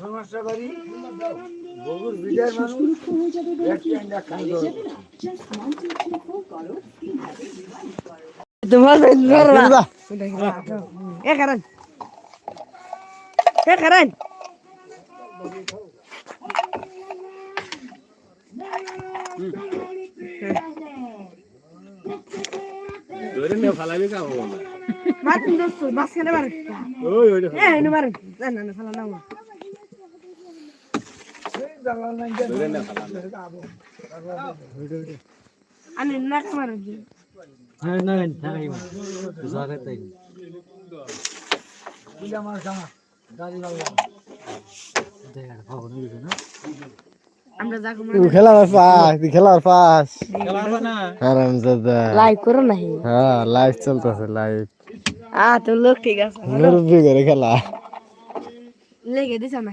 সমস্যা করি। বগুর বিদায় মানুষ তোমার এ কারণ এ কারণ ধরে নিয়ে ফালাবি কাম হবে না মারুন দোস্ত মাঝখানে মারুন। ওই ওই এ এনে মারুন। না না না ফালা না ধরে নিয়ে ফালাবি আমি না মারুন আমার সামা দাঁড়িয়ে লাগলাম আমরা যাকো খেলার পাস খেলার পাস খেলা হবে না হারামজাদা লাইক করো না হ্যাঁ লাইভ চলতেছে লাইভ আ তো লোক ঠিক আছে। মুরব্বি করে খেলা। লেগে দিছ না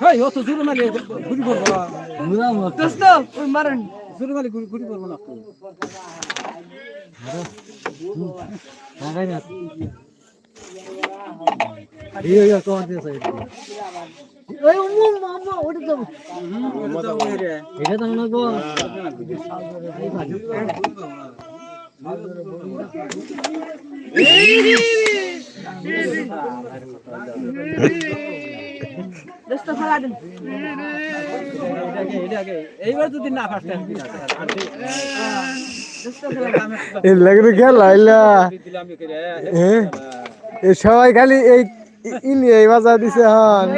হেই ও তো জুরে মারি গুড়ি করব দোস্ত ওই মারুন জুরে মারি গুড়ি গুড়ি করব না এইবার যদি না ফার্স্ট করে হ্যাঁ এই সবাই খালি এই এই বাজা দিছে হন।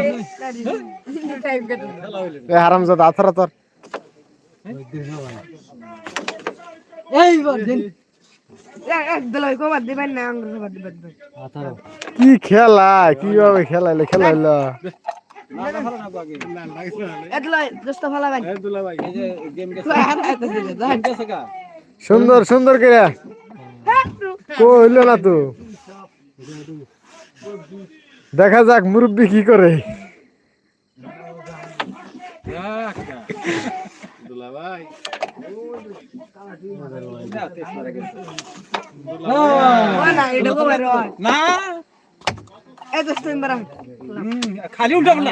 এই হারামজাদা আথর আথর। এক দলাই কো খেলা কীভাবে খেলাইলে খেলাইলো? এক দলাই দোস্ত ফেলা ভাই এই যে গেম গেছে। সুন্দর সুন্দর করে। কো হইল না তো? দেখা যাক মুরব্বি কি করে খালি উল্টা বললা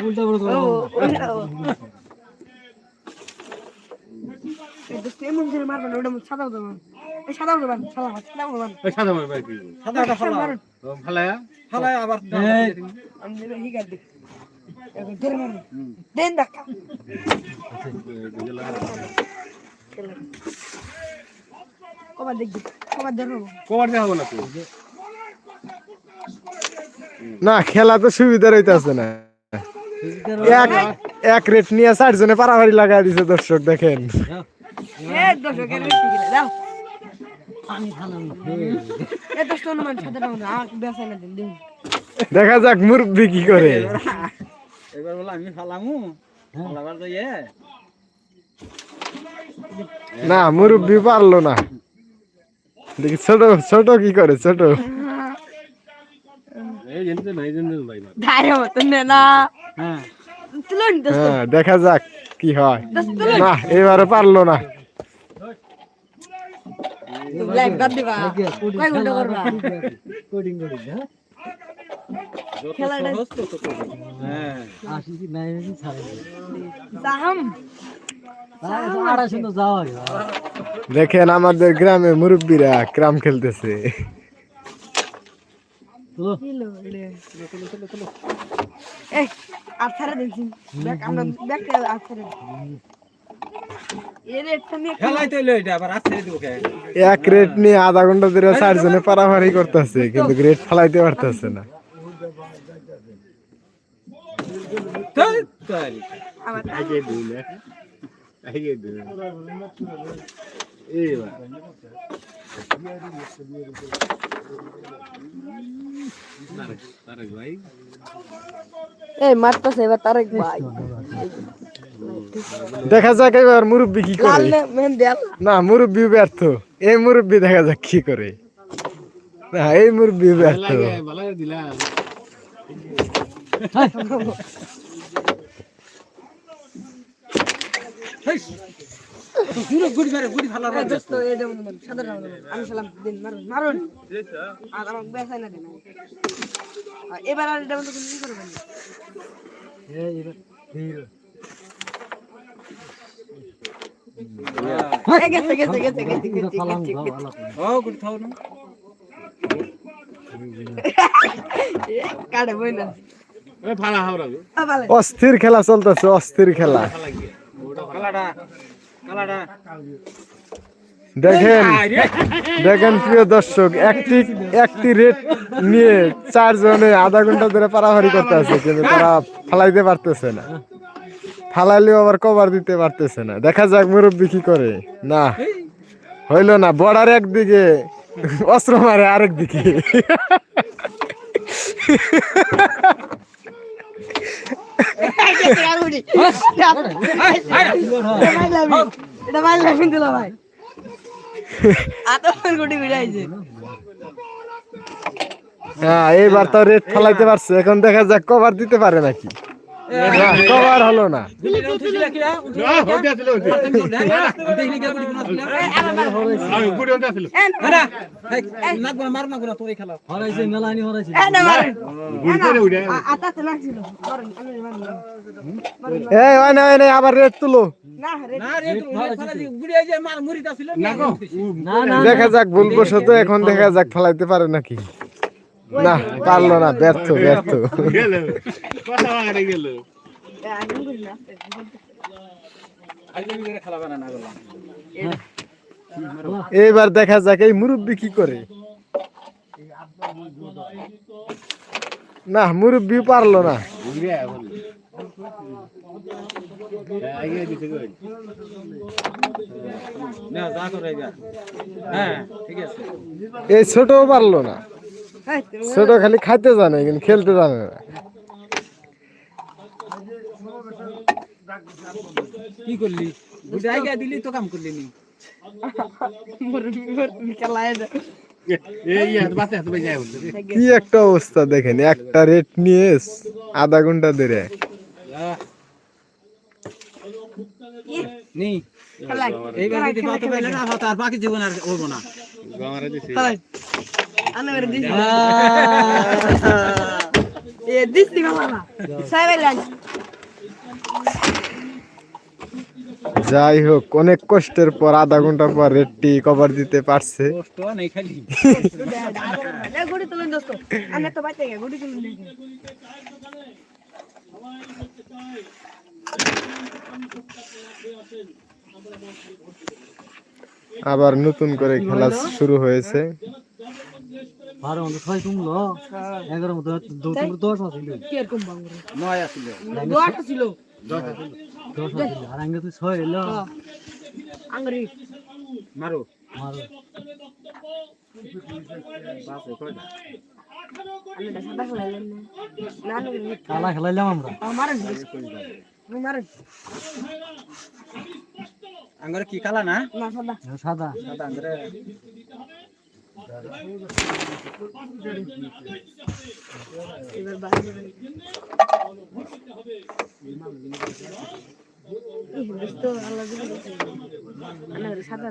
ও এই দোস্ত এমন করে মারবেন ওটা সাদা দেবেন সাদা দেবেন সাদা সাদা দেবেন সাদা মার ভাই কি সাদাটা ফালা ফালায়া ফালায়া আবার আমি হি গাদি এখন দেন দেখা কবার দেখবি কবার ধরবো। কবার দেখাবো না তুই না খেলা তো সুবিধা রইতেছে না। এক এক রেট নিয়ে চারজনে পারাপারি লাগাই দিছে দর্শক দেখেন। দর্শকের দেখা যাক মুরব্বি কি করে। এবার বলে আমি ফালামু? ফালাবার তো ইয়ে। না মুরব্বি পারল না। দেখি ছোট ছোট কি করে ছোট। হ্যাঁ। হ্যাঁ দেখা যাক কি হয়। না এবারে পারল না। লাইভ বাদ দিবা। কয় ঘণ্টা করবা? যত খেলাটা- সহজ তত কঠিন। হ্যাঁ। সাহাম দেখেন আমাদের গ্রামে মুরব্বীরা ক্রাম খেলতেছে। আর ছাড়া দিন আমরা ব্যাক আর ছাড়া এক রেট নিয়ে আধা ঘণ্টা ধরে চারজনে পারাপারি করতেছে কিন্তু রেট ফেলাইতে পারতেছে না। এই মারতাছে এবার তারেক ভাই। দেখা যাক এবার মুরব্বী কি করে। না মুরব্বী ব্যর্থ। এই মুরব্বী দেখা যাক কি করে। না এই মুরব্বী ব্যর্থ এবার আর এটা কি করবেন এই গেছে গেছে গেছে গেছে গেছে ও গুড়ি খাও না। কাটে বই না। ওই ফালা হাওড়া গো ভালো অস্থির খেলা চলতেছে অস্থির খেলা। দেখেন দেখেন প্রিয় দর্শক একটি একটি রেট নিয়ে চারজনে আধা ঘণ্টা ধরে পারাপারি করতে আছে কিন্তু তারা ফালাইতে পারতেছে না। ফালাইলেও আবার কভার দিতে পারতেছে না। দেখা যাক মুরব্বী কি করে। না, হইল না বর্ডার একদিকে, অস্ত্র মারে আরেক দিকে হ্যাঁ এইবার তো রেট ফালাইতে পারছে, এখন দেখা যাক কভার দিতে পারে নাকি। কভার হলো না। আবার রেট তুলো। না রে না রে খেলা গুড়ি এই যে মার মুড়িটা ছিল না গো না না। দেখা যাক ভুলবশত এখন দেখা যাক ফেলাইতে পারে নাকি? না পারল না ব্যর্থ ব্যর্থ। এইবার দেখা যাক এই মুরব্বী কি করে? না মুরব্বী পারল না। যা। হ্যাঁ ঠিক আছে। এই ছোটও পারল না। ছোট খালি খাইতে জানে কিন্তু খেলতে জানে না। কি করলি? আগে দিলি তো কাম করলি নি? কি একটা অবস্থা দেখেন একটা রেট নিয়ে আধা ঘণ্টা ধরে। নি? এইবার যদি বাতো পাইলে না হতো আর বাকি জীবন আর হব না। গামারে দিছে খেলায় মেরে দিছি এ দিছি বাবা সাইবে যাই হোক অনেক কষ্টের পর আধা ঘণ্টা পর রেটটি কভার দিতে পারছে। কষ্ট আবার নতুন করে খেলা শুরু হয়েছে। মারো। খেলাইলাম আমরা। আঙ্গরে কি কালা না? না সাদা। সাদা। সাদা আঙ্গরে। সাদা।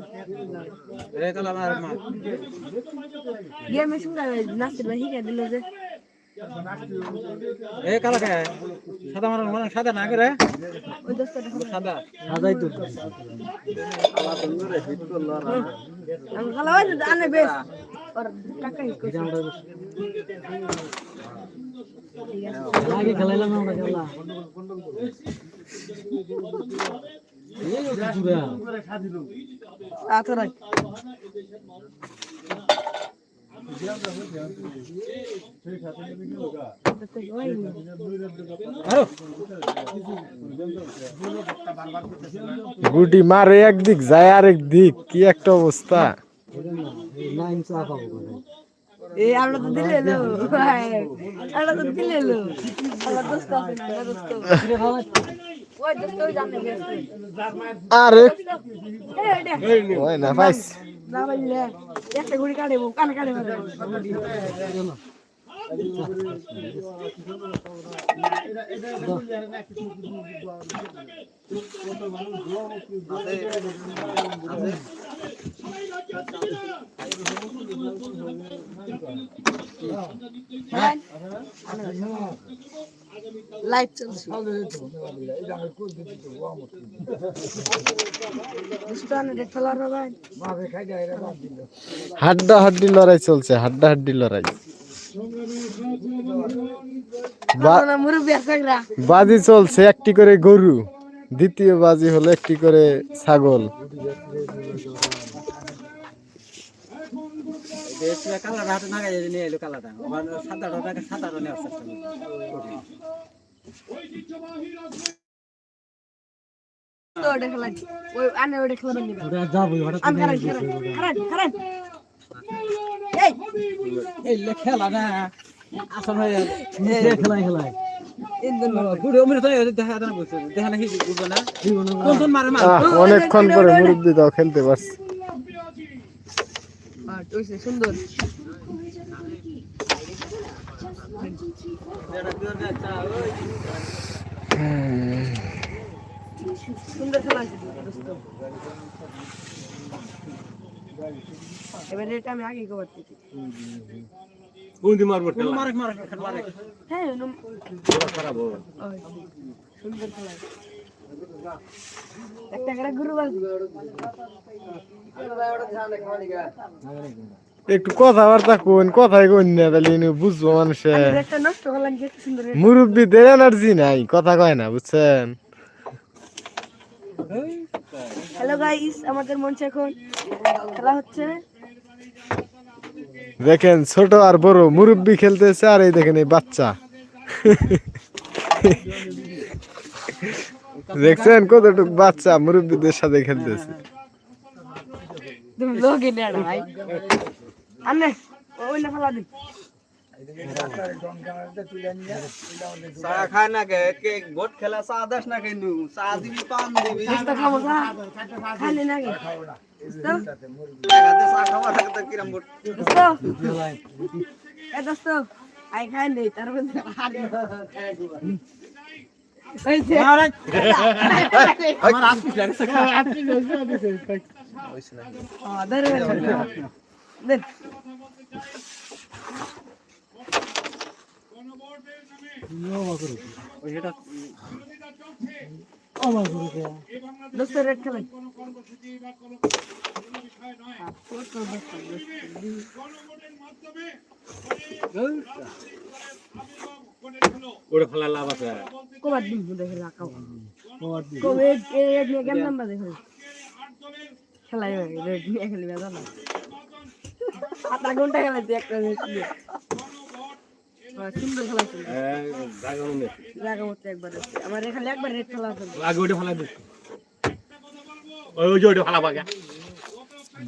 নাচতে বাহি কে দিল যে। এ কালা কে? সাদা মারার মানে সাদা না করে ওই দোস্তটা সাদা। সাদাই তো। আমি খালা হইছে আনে বেশ আর কাকা হি কইছে আগে খেলাইলাম আমরা খেলা। জুড়া আতরাই গুটি মারে একদিক যায় আরেক দিক কি একটা অবস্থা? নাইন চা পাবো কোথায়? এই আমরা তো দিলে এলো আমরা তো দিলে এলো। আল্লাহ দোস্ত আছে না দোস্ত। কিরে খাওয়া? ওই দোস্ত জানে আরে। ওই না না বললে একটা গুড়ি কাটে কানে কাটে চলছে। হাড্ডা হাড্ডি লড়াই চলছে হাড্ডা হাড্ডি লড়াই। বাজি চলছে একটি করে গরু দ্বিতীয় বাজি হলো একটি করে ছাগল। ওটা খেলা ওই আনে ওটা খেলা এই খেলা না। আসল হয়ে খেলায় খেলায়। অনেকক্ষণ পরে মুরব্বি দাও খেলতে পারছে। সুন্দর। সুন্দর খেলা দোস্ত। এবার এটা আমি আগে কবার দিচ্ছি কোন মারে মারে খেলা মারে হ্যাঁ নম- ওই, সুন্দর খেলা। একটা করে গুরু বাজি একটু কথাবার্তা কোন কথাই কোন না তাহলে বুঝব মানুষে। একটা নষ্ট করলাম কি সুন্দর হয়েছে। মুরব্বীদের এনার্জি নাই কথা কয় না বুঝছেন? হ্যালো গাইস আমাদের মঞ্চে এখন খেলা হচ্ছে। দেখেন ছোট আর বড় মুরব্বী খেলতেছে আর এই দেখেন এই বাচ্চা। দেখছেন কতটুক বাচ্চা মুরব্বীদের সাথে খেলতেছে। তুমি লোকে ভাই। আনে ওই না খেলা দিন চা খায় না কে কে গোট খেলা চা দাস না কেন চা দিবি দেন ওই এটা আমার গরু খেয়া। দোস্ত রেড খেলাই ওরে ফেলা লাভ আছে কবার দিন দেখে রাখাও তোমার দিকে। কবে এ রেড নিয়ে কেমন নাম্বার দেখে খেলাই রেড খেলি আধা ঘণ্টা খেলাইছি একটা আমার এখানে একবার রেড খেলা আগে ওটা ফেলা দিস। ওই যে ওটা ফেলা বাগা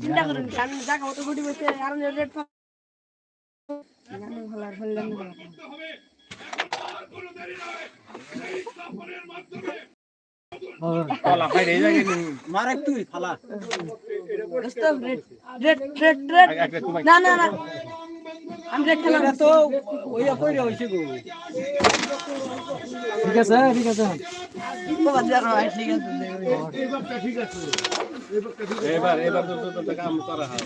চিন্তা করেন আমি জায়গা মতো গুটি বসে আর রেড খেলা খেললাম না আর ফেলা বাইরে যাই মারে তুই ফেলা। দোস্ত রেড রেড রেড রেড না না না। আমি খেলা তো ওই কইরে হইছে গো। ঠিক আছে ঠিক আছে। ঠিক ঠিক আছে। এবার এবার তো তো কাম করা হয়।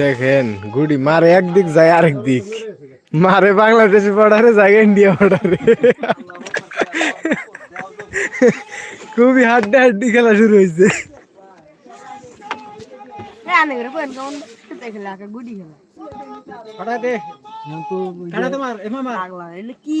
দেখেন গুডি মারে একদিক যায় আরেক দিক। মারে বাংলাদেশি বর্ডারে যায় ইন্ডিয়া বর্ডারে খুবই হাড্ডা হাড্ডি খেলা শুরু হয়েছে। হ্যাঁ কি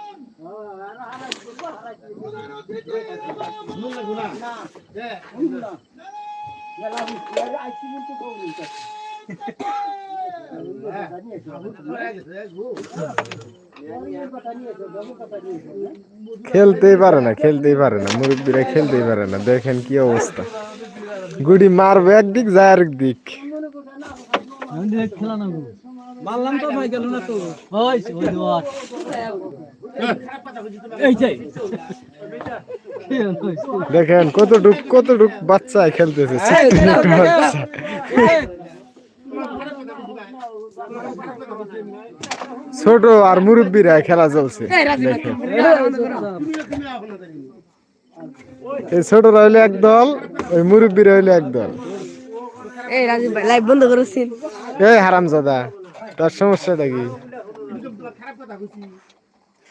খেলতেই পারে না, খেলতেই পারে না, মুরব্বীরা খেলতেই পারে না। দেখেন কি অবস্থা। গুডি মারবে একদিক, যায় আরেক দিক। খেলা গো। মারলাম তো ভাই গেল না তো ওই, ওই যে ওয়াট। এই যে। কি হলো? দেখেন কতটুক কতটুক বাচ্চা খেলতেছে ছোট আর মুরব্বীরা খেলা চলছে এই দেখেন ছোটরা হইলে এক দল ওই মুরব্বীরা হইলে এক দল এই রাজি ভাই লাইভ বন্ধ করেছেন এই হারামজাদা তার সমস্যাটা কি?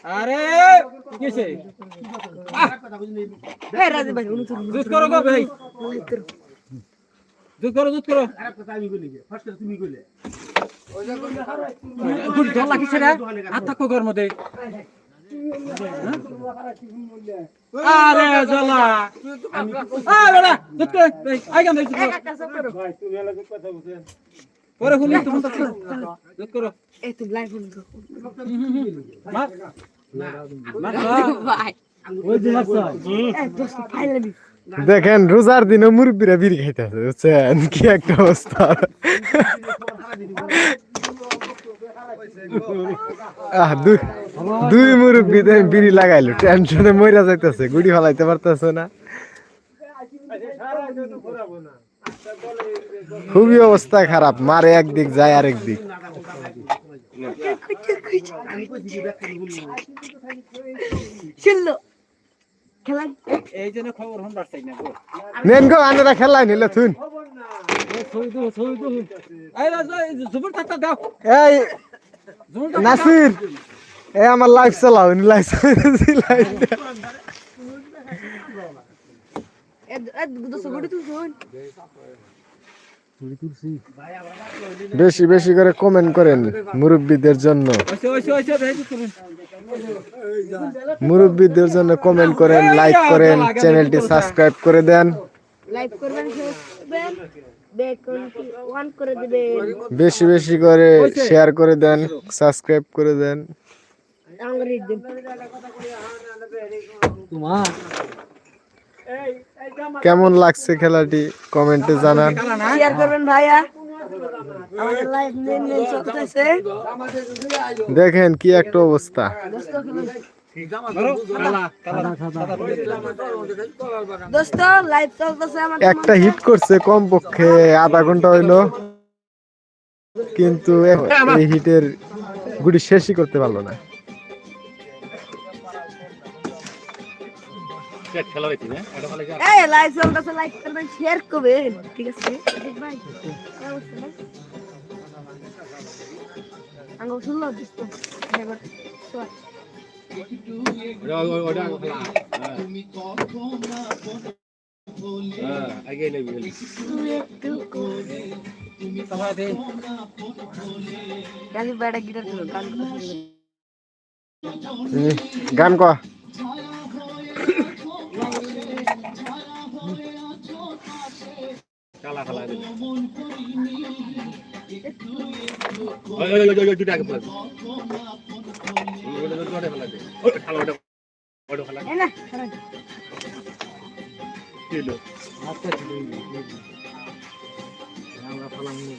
আরে! কিছে এই রাজি ভাই উনি করো গো ভাই। জুত করো জুত করো। গুড দল লাগিছে রে? হাত থাকো ঘর মধ্যে। আরে জ্বালা। আমি আ বেড়া জুত করো। এই আই জুত করো পরে হুলি তুমি তো জুত করো। এই তুই লাইভ কর মার মার ভাই। ওই যে বাচ্চা। এই দোস্ত ফাইলামি দেখেন রোজার দিনে মুরব্বীরা বিড়ি খাইতেছে বুঝছেন? কি একটা অবস্থা। আহ দুই দুই মুরব্বী বিড়ি লাগাইলো। টেনশনে মইরা যাইতেছে গুড়ি ফালাইতে পারতেছে না। খুবই অবস্থা খারাপ মারে একদিক যায় আরেক দিক। নেন গো আনারা খেলাই নিলে থুন। এই নাসির এ আমার লাইফ চালাও লাইফ লাইফ বেশি বেশি করে কমেন্ট করেন মুরব্বীদের জন্য। মুরব্বীদের জন্য কমেন্ট করেন লাইক করেন চ্যানেলটি সাবস্ক্রাইব করে দেন। বেশি বেশি করে শেয়ার করে দেন সাবস্ক্রাইব করে দেন। তোমার কেমন লাগছে খেলাটি? কমেন্টে জানান। শেয়ার করবেন ভাইয়া। দেখেন কি একটা অবস্থা। একটা হিট করছে কম পক্ষে আধা ঘণ্টা হইল। কিন্তু এই হিটের গুটি শেষই করতে পারল না। এই লাইভ চলতেছে লাইক করবেন শেয়ার করবেন ঠিক আছে? ভাই আঙ্গো শুনলো? দোস্ত। বেড়া গিটার খেলো গান করতে কালা কালা দে এই না খারাপ। আচ্ছা, ঠিক আছে। আমরা ফলাম নিয়ে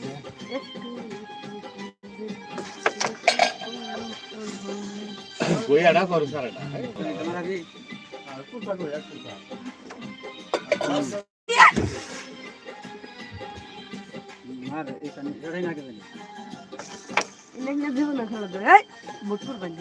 বইয়াটা করো সারাটা তোমার আগে আর এখানে এটাই না কেন ইলেকট্রিক দেবো না খেলা এই বুট করবেন